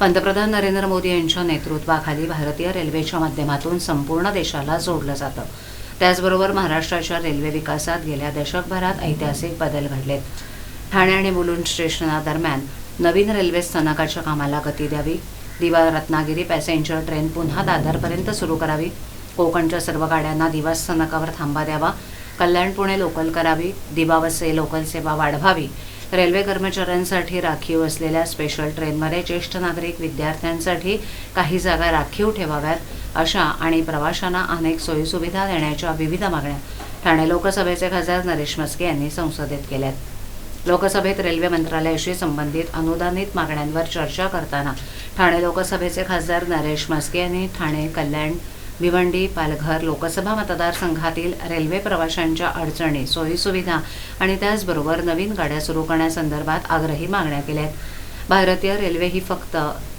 पंतप्रधान नरेंद्र मोदी यांच्या नेतृत्वाखाली भारतीय रेल्वेच्या माध्यमातून संपूर्ण देशाला जोडलं जातं. त्याचबरोबर महाराष्ट्राच्या रेल्वे विकासात गेल्या दशकभरात ऐतिहासिक बदल घडलेत. ठाणे आणि मुलुंड स्टेशनादरम्यान नवीन रेल्वे स्थानकाच्या कामाला गती द्यावी दिवा रत्नागिरी पॅसेंजर ट्रेन पुन्हा दादरपर्यंत सुरू करावी कोकणच्या सर्व गाड्यांना दिवा स्थानकावर थांबा द्यावा कल्याण पुणे लोकल करावी दिबावसे लोकल सेवा वाढवावी रेल्वे कर्मचाऱ्यांसाठी राखीव असलेल्या स्पेशल ट्रेनमध्ये ज्येष्ठ नागरिक विद्यार्थ्यांसाठी काही जागा राखीव ठेवाव्यात अशा आणि प्रवाशांना अनेक सोयीसुविधा देण्याच्या विविध मागण्या ठाणे लोकसभेचे खासदार नरेश मस्के यांनी संसदेत केल्यात. लोकसभेत रेल्वे मंत्रालयाशी संबंधित अनुदानित मागण्यांवर चर्चा करताना ठाणे लोकसभेचे खासदार नरेश मस्के यांनी ठाणे कल्याण भिवंडी पालघर लोकसभा मतदारसंघातील रेल्वे प्रवाशांच्या अडचणी सोयीसुविधा आणि त्याचबरोबर नवीन गाड्या सुरू करण्यासंदर्भात आग्रही मागण्या केल्या आहेत भारतीय रेल्वे ही फक्त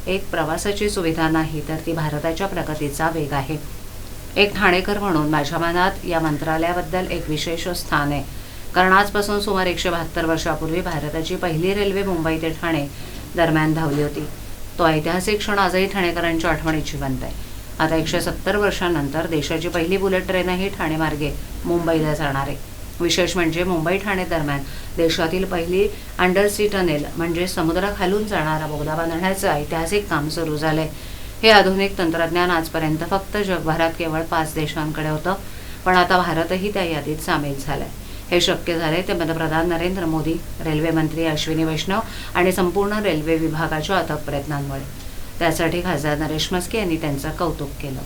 एक प्रवासाची सुविधा नाही तर ती भारताच्या प्रगतीचा वेग आहे. एक ठाणेकर म्हणून माझ्या मनात या मंत्रालयाबद्दल एक विशेष स्थान आहे. कारण आजपासून सुमारे एकशे बहात्तर वर्षापूर्वी भारताची पहिली रेल्वे मुंबई ते ठाणे दरम्यान धावली होती. तो ऐतिहासिक क्षण आजही ठाणेकरांच्या आठवणीत जिवंत आहे. आता एकशे सत्तर वर्षांनंतर देशाची पहिली बुलेट ट्रेनही ठाणे मार्गे मुंबईला जाणार आहे. विशेष म्हणजे मुंबई ठाणे दरम्यान देशातील पहिली अंडरसी टनेल म्हणजे समुद्राखालून जाणारा बोगदा बांधण्याचं ऐतिहासिक काम सुरू झालंय. हे आधुनिक तंत्रज्ञान आजपर्यंत फक्त जगभरात केवळ पाच देशांकडे होतं पण आता भारतही त्या यादीत सामील झालाय. हे शक्य झाले ते पंतप्रधान नरेंद्र मोदी रेल्वे मंत्री अश्विनी वैष्णव आणि संपूर्ण रेल्वे विभागाच्या अथक प्रयत्नांमुळे. त्यासाठी खासदार नरेश मस्के यांनी त्यांचं कौतुक केलं.